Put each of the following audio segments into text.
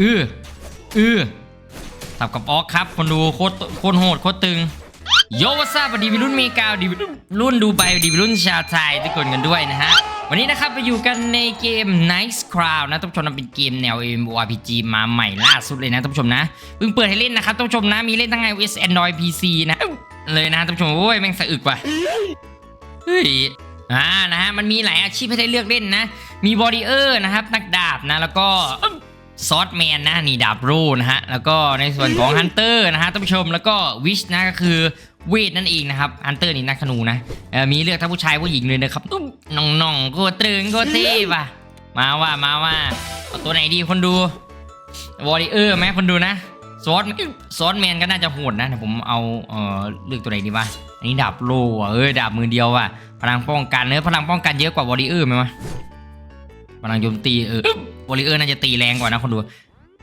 อืออือสับกับออกครับ คนดูโคตรโคตรโหดโคตรตึง โยวัสดีวิรุ่นเมกาดีวิรุ่นดูไบดีวิรุ่นชาวไทยทุกคนกันด้วยนะฮะ วันนี้นะครับไปอยู่กันในเกม Nice Crown นะท่านผู้ชมนะเป็นเกมแนว MMORPG มาใหม่ล่าสุดเลยนะท่านผู้ชมนะเพิ่งเปิดให้เล่นนะครับท่านผู้ชมนะมีเล่นทั้ง iOS Android PC นะเลยนะท่านผู้ชมโอ้ยแม่งสะอึกว่ะเฮ้ยอ่านะฮะมันมีหลายอาชีพให้ได้เลือกเล่นนะ มีบอดี้เออร์นะครับนักดาบนะแล้วก็ ซอสแมนนะนี่ดาบรูนะฮะแล้วก็ในส่วนของฮันเตอร์นะฮะท่านผู้ชมแล้วก็วิชนะก็คือเวทนั่นเองนะครับฮันเตอร์นี่นักธนูนะมีเลือกทั้งผู้ชายผู้หญิงเลยนะครับตุ้มน้องๆโคตรตรึงโคตรเท่ว่ะมาว่ามาว่าเอาตัวไหนดีคนดูวอริเออร์ไหมคนดูนะซอสซอสแมนก็น่าจะโหดนะเดี๋ยวผมเอาเอ่อเลือกตัวไหนดีวะอันนี้ดาบโลอะเออดาบมือเดียวว่ะพลังป้องกันเนื้อพลังป้องกันเยอะกว่าวอริเออร์ไหมวะพลังโจมตีเออ วอริเออร์น่าจะตีแรงกว่านะคนดู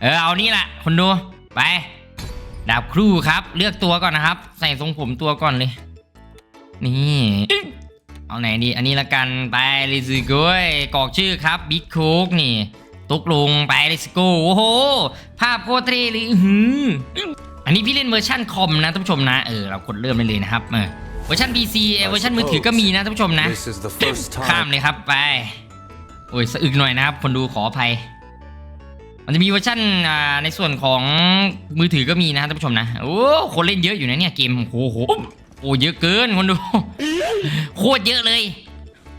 เออเอานี่แหละคนดูไปดาบครูครับ เลือกตัวก่อนนะครับ ใส่ทรงผมตัวก่อนเลย นี่เอาไหนดี อันนี้ละกันไปลิซิโก้ยกรอกชื่อครับบิ๊กโคกนี่ ตุกลงไปลิซิโก้โอ้โห ภาพโคตรเท่เลยอื้อหืออันนี้พี่เล่นเวอร์ชันคอมนะท่านผู้ชมนะเออเรากดเริ่มได้เลยนะครับเออเวอร์ชัน PC เออเวอร์ชันมือถือก็มีนะท่านผู้ชมนะ This is the first ข้าม time เลยครับไป โอ้ยสะอึกหน่อยนะครับ คนดูขออภัย มันจะมีเวอร์ชันอ่าในส่วนของมือถือก็มีนะท่านผู้ชมนะ โอ้ คนเล่นเยอะอยู่นะเนี่ยเกม โอ้โหโหโอ้เยอะเกินคนดู โคตรเยอะเลย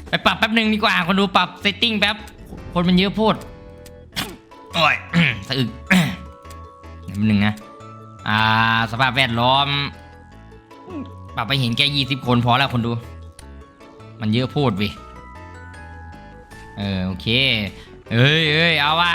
ไปปรับแป๊บหนึ่งดีกว่า คนดูปรับเซตติ้งแป๊บ คนมันเยอะโพดโอ้ยสะอึกแป๊บหนึ่งนะ อ่า สภาพแวดล้อม ปรับไปเห็นแค่ยี่สิบคนพอแล้วคนดู มันเยอะโพดเวิ เออโอเคเอ้ยเอ้ยเอาว่า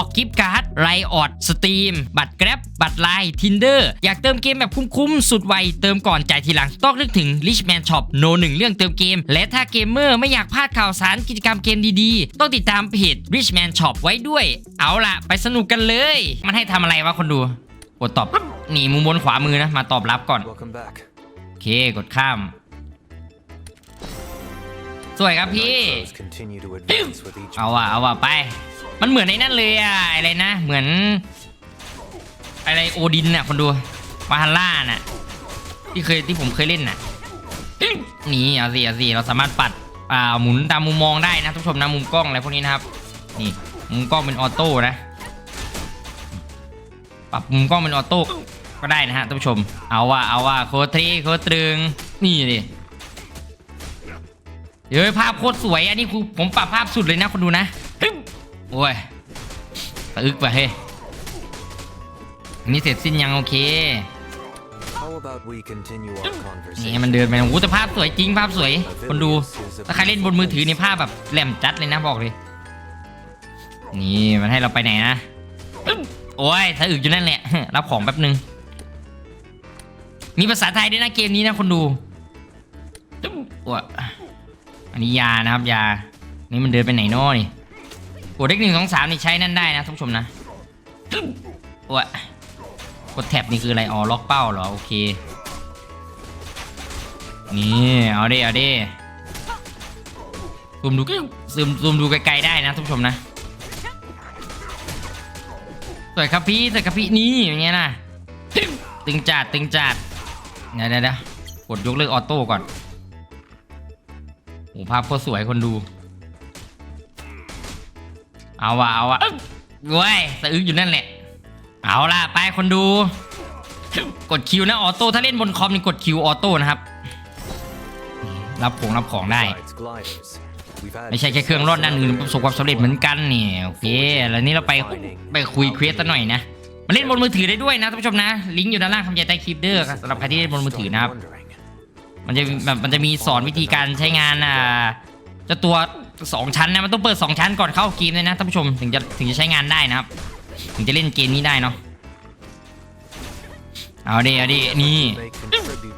กกิฟต์การ์ดไรออดสตรีมบัตรแกร็บบัตรไลน์ทินเดอร์อยากเติมเกมแบบคุ้มๆ สุดไว เติมก่อนจ่ายทีหลัง ต้องนึกถึง Richman Shop โนหนึ่งเรื่องเติมเกม และถ้าเกมเมอร์ไม่อยากพลาดข่าวสารกิจกรรมเกมดีๆ ต้องติดตามเพจ Richman Shop ไว้ด้วย เอาล่ะ ไปสนุกกันเลย มันให้ทำอะไรวะคนดูกดตอบปุ๊บนี่มุมบนขวามือนะ มาตอบรับก่อน Welcome back. โอเคกดข้าม สวยครับพี่ Nitros continue to advance with each เอาว่ะเอาว่ะไป มันเหมือนในนั่นเลยอะอะไรนะ เหมือน อะไรโอดินน่ะคนดูวาฮัลล่าน่ะ ที่เคยที่ผมเคยเล่นน่ะนี่เอาสิเอาสิเราสามารถปัดอ่าหมุนตามมุมมองได้นะทุกผู้ชมนะมุมกล้องอะไรพวกนี้นะครับนี่มุมกล้องเป็นออโต้นะปรับมุมกล้องเป็นออโต้ก็ได้นะฮะท่านผู้ชม เอาว่าเอาว่าโคตรเทโคตรตรึงนี่ดิเฮ้ยภาพโคตรสวยอันนี้คือผมปรับภาพสุดเลยนะคนดูนะ โอ้ยสะอึกไปเฮ้ยอันนี้เสร็จสิ้นยังโอเค How about we continue our นี่ conversation? มันเดินไปโอ้โหแต่ภาพสวยจริงภาพสวย คนดู ถ้าใครเล่นบนมือถือนี่ภาพแบบแหลมจัดเลยนะบอกเลย นี่มันให้เราไปไหนนะโอ้ยสะอึกอยู่นั่นแหละ รับของแป๊บนึง มีภาษาไทยด้วยนะเกมนี้นะคนดูโอ้ยอันนี้ยานะครับยา นี่มันเดินไปไหนน้อนี่ กดเลขหนึ่งสองสามนี่ใช้นั่นได้นะท่านผู้ชมนะโอ้ยกดแท็บนี่คืออะไรอ๋อล็อกเป้าเหรอโอเค นี่เอาดิเอาดิซูมดูซูมซูมดูไกลๆได้นะทุกผู้ชมนะสวยครับพี่สวยครับพี่นี่อย่างเงี้ยนะตึงจัดตึงจัดเดี๋ยวเดี๋ยวกดยกเลิกออโต้ก่อนโอ้ภาพโคตรสวยคนดู เอาวะเอาวะเว้ยสะอึกอยู่นั่นแหละ เอาล่ะ ไปคนดู กดคิวนะออโต้ถ้าเล่นบนคอมนี่กดคิวออโต้นะครับ รับของรับของได้ Besides gliders, we've had ไม่ใช่แค่เครื่องรอดด้านอื่นประสบความสำเร็จเหมือนกันนี่โอเคแล้วนี่เราไปไปคุยเควสซะหน่อยนะมาเล่นบนมือถือได้ด้วยนะท่านผู้ชมนะ ลิงก์อยู่ด้านล่างคำใหญ่ใต้คลิปเด้อครับสำหรับใครที่เล่นบนมือถือนะครับ wondering. มันจะแบบมันจะมีสอนวิธีการใช้งานอ่าเจะตัว สองชั้นนะมันต้องเปิดสองชั้นก่อนเข้าเกมเลยนะท่านผู้ชมถึงจะถึงจะใช้งานได้นะครับ ถึงจะเล่นเกมนี้ได้เนาะเอาดิเอาดินี่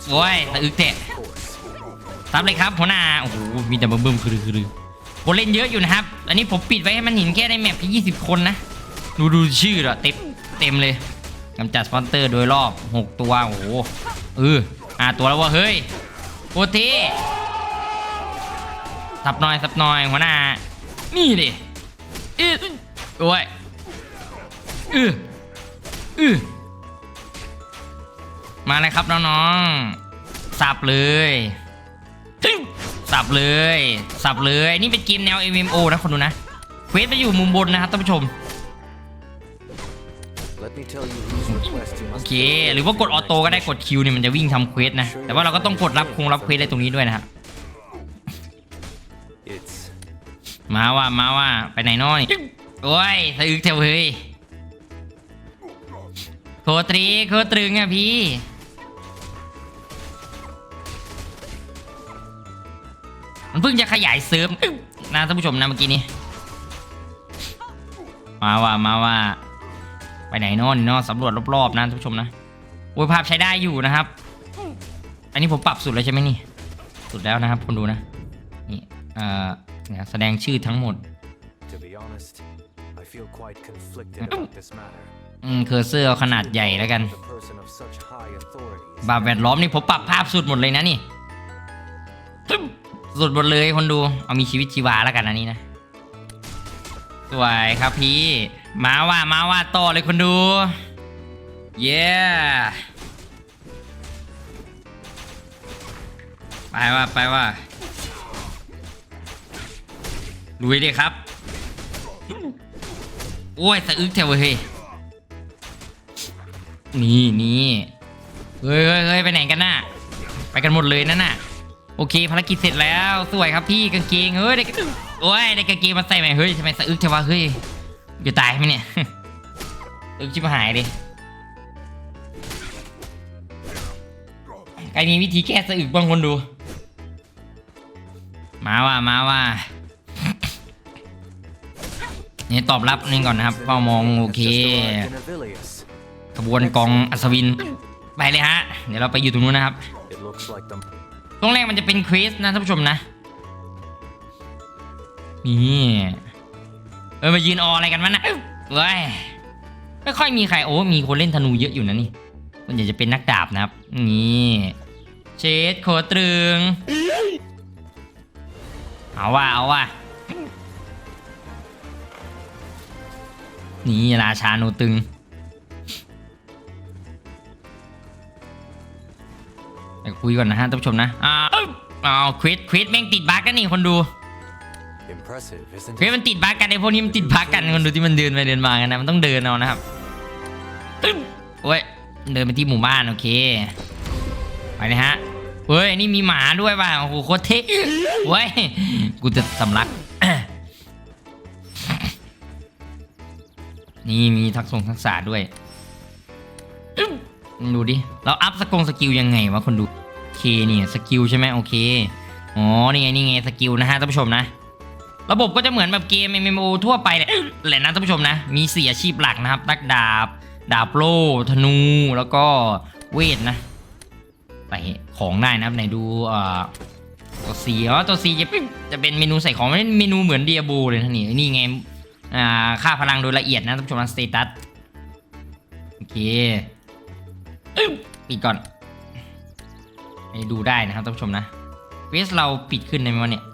โอ้ยตะอึกเตะซับเลยครับหัวหน้าโอ้โหมีแต่บึ้มๆคือคือคนเล่นเยอะอยู่นะครับ อันนี้ผมปิดไว้ให้มันเห็นแค่ในแมปที่ 20 คนนะ ดูดูชื่อเหรอเต็มเต็มเลยกำจัดสปอนเตอร์โดยรอบ 6 ตัว โอ้โหเอออ่าตัวแล้วว่าเฮ้ยโคตรท่ สับหน่อยสับหน่อยหัวหน้า นี่ดิอือโอ้ยอืออือมาเลยครับน้องๆ สับเลยสับเลย สับเลย นี่เป็นเกมแนว MMO นะคนดูนะ เควสไปอยู่มุมบนนะครับท่านผู้ชม Let me tell you whose request you โอ must เค หรือว่ากดออโต้ก็ได้กดคิวเนี่ยมันจะวิ่งทำเควสนะ แต่ว่าเราก็ต้องกดรับคงรับเควสอะไรตรงนี้ด้วยนะครับ มาว่ามาว่าไปไหนน้อยโอ้ยสะอึกเถอะเฮ้ยโคตรีโคตรึงอะพี่มันเพิ่งจะขยายเซิร์ฟนะท่านผู้ชมนะเมื่อกี้นี้ มาว่ามาว่า ไปไหนนอนนอนสำรวจรอบๆนะท่านผู้ชมนะโอ้ยภาพใช้ได้อยู่นะครับ อันนี้ผมปรับสุดแล้วใช่ไหมนี่ สุดแล้วนะครับคนดูนะนี่เอ่อ นี่ยแสดงชื่อทั้งหมด to be honest, I feel quite conflicted about this matter. อืมเคอร์เซอร์เอาขนาดใหญ่แล้วกัน The person of such high authority is บาปแวดล้อมนี่ผมปรับภาพสุดหมดเลยนะนี่ สุดหมดเลยคนดู เอามีชีวิตชีวาแล้วกันอันนี้นะ สวยครับพี่ มาว่ามาว่าต่อเลยคนดู เย้ไปว่าไปว่า ลุยเลยครับ โอ้ยสะอึกแถวเฮ้ย นี่นี่เฮ้ยเฮ้ยไปไหนกันน่ะ ไปกันหมดเลยนั่นน่ะ โอเคภารกิจเสร็จแล้ว สวยครับพี่กางเกง เฮ้ยได้โอ้ยได้กางเกงมาใส่ไหมเฮ้ยทำไมสะอึกเทวะเฮ้ยจะตายไหมเนี่ยอึกชิบหายดิใครมีวิธีแก้สะอึกบ้างคนดู มาว่ามาว่า นี่ตอบรับนี่ก่อนนะครับเฝ้ามองโอเคขบวนกองอัศวินไปเลยฮะ เดี๋ยวเราไปอยู่ตรงนู้นนะครับตรงแรกมันจะเป็นควสนะท่านผู้ชมนะนี่เออมายืนอออะไรกันวะนะเว้ยไม่ค่อยมีใครโอ้มีคนเล่นธนูเยอะอยู่นะนี่มันอยากจะเป็นนักดาบนะครับ นี่เชดโคตรึงเอาว่าเอาว่า นี่ราชาโนตึง ไปคุยก่อนนะฮะท่านผู้ชมนะ อ้าวอ้าวควิดควิดแม่งติดบั๊กกันนี่คนดู impressive, isn't ควิด it? มันติดบั๊กกันไอ้พวกนี้มันติดบั๊กกันคนดูที่มันเดินไปเดินมากันนะมันต้องเดินเอานะครับตึ้มโอ้ยเดินไปที่หมู่บ้านโอเค ไปเลยฮะเฮ้ยอันนี่มีหมาด้วยว่ะโอ้โหโคตรเท่เว้ย กูจะสำลัก นี่มีทักษงทักษะด้วย ดูดิ เราอัพสกงสกิลยังไงวะคนดูโอเนี่ยสกิลใช่ไหมโอเค อ๋อ นี่ไงนี่ไงสกิลนะฮะท่านผู้ชมนะ ระบบก็จะเหมือนแบบเกม MMO ทั่วไปเลยแหละนะท่านผู้ชมนะ มีสี่อาชีพหลักนะครับนักดาบ ดาบโล่ธนู แล้วก็เวทนะใส่ของได้นะครับไหนดูเอ่อตัวซีอ๋อตัวซีจะจะเป็นเมนูใส่ของไม่ได้เมนูเหมือนเดียบูเลยนนี่นี่ไง อ่าค่าพลังโดยละเอียดนะท่านผู้ชมนะสเตตัสโอเคปิดก่อนให้ดูได้นะครับท่านผู้ชมนะเวสเราปิดขึ้นในวันเนี่ย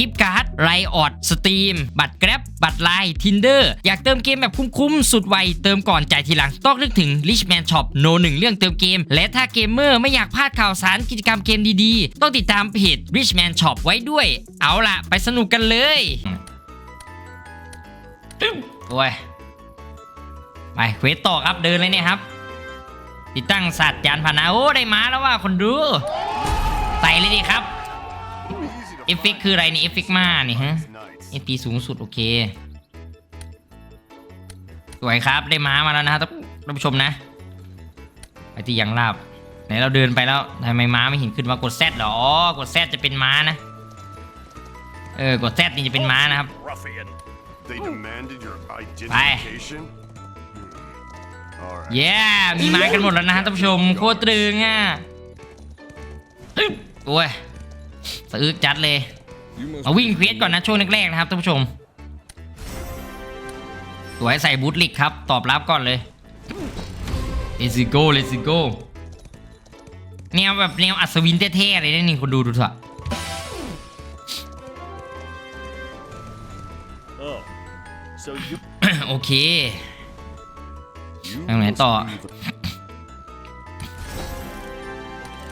ิฟต์การ์ดไรออดสตรีมบัตรแกร็บบัตรไลน์ทินเดอร์อยากเติมเกมแบบคุ้มๆ สุดไว เติมก่อนจ่ายทีหลัง ต้องนึกถึง Richman Shop โนหนึ่งเรื่องเติมเกม และถ้าเกมเมอร์ไม่อยากพลาดข่าวสารกิจกรรมเกมดีๆ ต้องติดตามเพจ Richman Shop ไว้ด้วย เอาล่ะ ไปสนุกกันเลยโอ้ยไปเวสต่อครับเดินเลยเนี่ยครับ ติดตั้งสัตว์ยานพาหนะโอ้ได้มาแล้วว่าคนดูใส่เลยดีครับ อฟเฟกคืออะไรนี่เอฟเฟกมานี่ฮะเอฟปีสูงสุดโอเค สวยครับได้ม้ามาแล้วนะครับท่านผู้ชมนะไปที่ยังลาบไหนเราเดินไปแล้วทำไมม้าไม่เห็นขึ้นว่ากดแซดหรออ๋อกดแซดจะเป็นม้านะ เออกดแซดนี่จะเป็นม้านะครับ Ruffian. They demanded your Bye. identification? All right. เย้มีม้ากันหมดแล้วนะฮะท่านผู้ชมโคตรตรึงอะอึ๊บโอ้ย สะอึกจัดเลย มาวิ่งเควสก่อนนะช่วงแรกๆนะครับท่านผู้ชม สวยใส่บูทลิกครับ ตอบรับก่อนเลย let's go let's go แนวแบบแนวอัศวินเท่ๆเลยนะนี่คนดูดูเถอะ Oh. So you โอเค You Ang must ito. be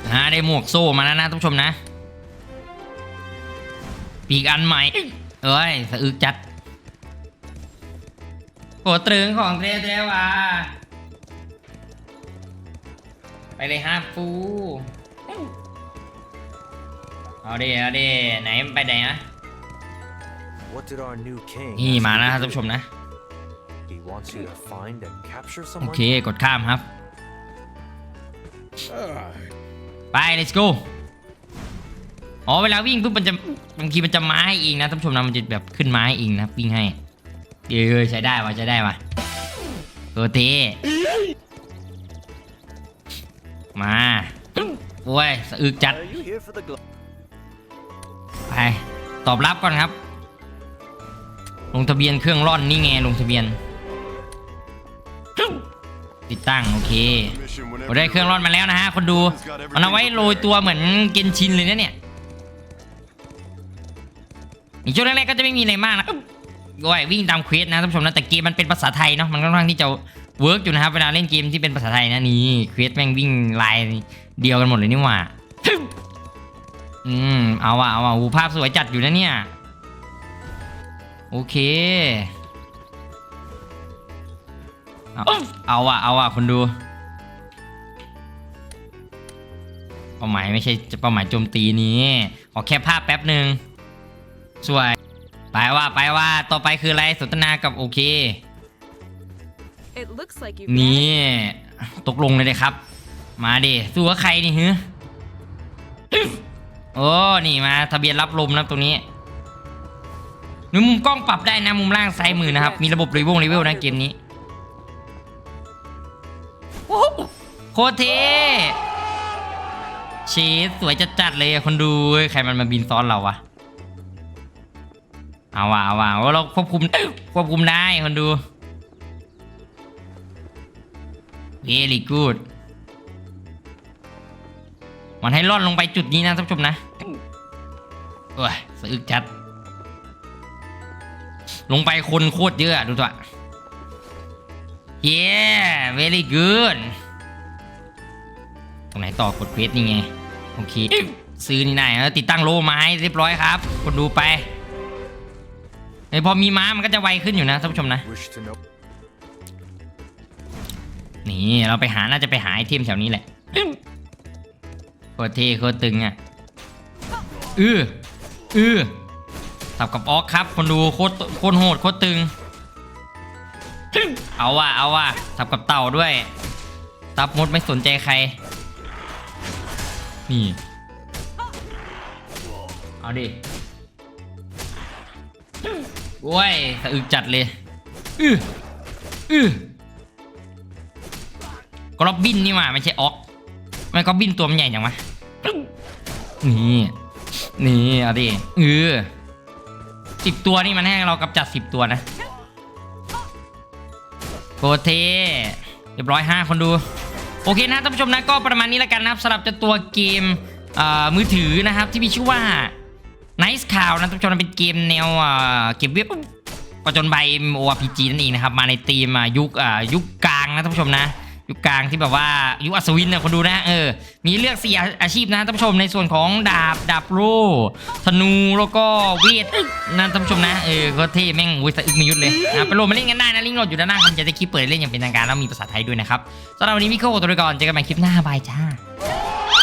the ฮะได้หมวกโซ่มาแล้วนะท่านผู้ชมนะ ปีกอันใหม่เอ้ยสะอึกจัดโหตรึงของเตเตวาไปเลยฮะฟูเอาดิเอาดิไหนไปไหนนะ What did our new king นี่ ask มา you แล้ว to นะท่าน do? ผู้ชมนะ He wants you to find and capture โอ someone. เคกดข้ามครับไป let's go อ๋อเวลาวิ่งปุ๊บมันจะบางทีมันจะม้าให้เองนะท่านผู้ชมนะมันจะแบบขึ้นม้าให้เองนะครับวิ่งให้เออใช้ได้ว่ะใช้ได้ว่ะโอเตมาโอ้ยสะอึกจัด Are you here for the gl- ไปตอบรับก่อนครับ ลงทะเบียนเครื่องร่อนนี่ไงลงทะเบียน ติดตั้งโอเค mission เรา whenever ได้ you're เครื่องร่อนมาแล้วนะฮะคนดู มันเอาไว้โรยตัวเหมือนเกนชินเลยนะเนี่ยใน ช่วงแรกๆก็จะไม่มีอะไรมากนะก็ไอ้วิ่งตามเควสนะท่านผู้ชมนะแต่เกมมันเป็นภาษาไทยเนาะมันค่อนข้างที่จะเวิร์กอยู่นะครับเวลาเล่นเกมที่เป็นภาษาไทยนะนี่เควสแม่งวิ่งลายเดียวกันหมดเลยนี่หว่าอืมเอาว่ะเอาว่ะหูภาพสวยจัดอยู่นะเนี่ยโอเค เอาเอาว่ะเอาว่ะคนดูเป้าหมายไม่ใช่เป้าหมายโจมตีนี้ขอแค่ภาพแป๊บหนึ่ง สวย ไปว่าไปว่าต่อไปคืออะไรสนทนากับโอเค It looks like you นี่ตกลงเลยเลยครับ มาดิสู้กับใครนี่ฮึโอ้นี่มาทะเบียนรับลมนะตรงนี้นี่มุมกล้องปรับได้นะมุมล่างซ้ายมือนะครับ มีระบบรีวงรีเวลนะเกมนี้โอ้โหโคตรเทเชดสวยจัดจัดๆเลยอะคนดูเว้ยใครมันมาบินซ้อนเราวะ เอาว่ะเอาว่ะว่าเราควบคุมควบคุมได้คนดู very good มันให้ล่อนลงไปจุดนี้นะท่านผู้ชมนะโอ้ยสะอึกจัด ลงไปคนโคตรเยอะดูตัวเย้ very good ตรงไหนต่อกดเควสนี่ไง โอเค ซื้อนี่ได้แล้วติดตั้งโลไม้เรียบร้อยครับ คนดูไป เอ้พอมีม้ามันก็จะไวขึ้นอยู่นะท่านผู้ชมนะ นี่เราไปหาน่าจะไปหาไอเทมแถวนี้แหละโคตรเท่โคตรตึงอะอืออือสับกับออกครับ คนดูโคตรโคตรโหดโคตรตึง เอาว่ะเอาว่ะสับกับเต่าด้วยซับมดไม่สนใจใคร นี่ เอาดิ โอ้ยสะอึกจัดเลยอืออือกล็อบบินนี่หว่าไม่ใช่ออกมันก็บินตัวมันใหญ่จังวะนี่ นี่เอาดิเออสิบตัวนี่มันให้เรากำจัดสิบตัวนะโคเทเรียบร้อยห้าคนดู โอเคนะท่านผู้ชมนะก็ประมาณนี้แล้วกันนะครับสำหรับเจะตัวเกมเอ่อมือถือนะครับที่มีชื่อว่า Nice c o w นะท่านผู้ชนเป็นเกมแนวเก็บเว็บประจนใบ ORPG นั่นเองนะครับ มาในธีมยุคยุคกลางนะท่านผู้ชมนะ ยุคกลางที่แบบว่ายุคอัศวินนี่ยคนดูนะเออมีเลือกสี่อาอาชีพนะท่านผู้ชมในส่วนของดาบดาบโลธนูแล้วก็เวทนะท่านผู้ชมนะเออก็เท่แม่งอุ้ยสะอึกมียุดเลยนะไปโหลดมาเล่นกันได้นะลิงก์โหลดอยู่ด้านล่างผมจะได้คลิปเปิดเล่นอย่างเป็นทางการแล้วมีภาษาไทยด้วยนะครับสำหรับวันนี้พี่โค้ตัวไปก่อนเจอกันใหม่คลิปหน้าบายจ้า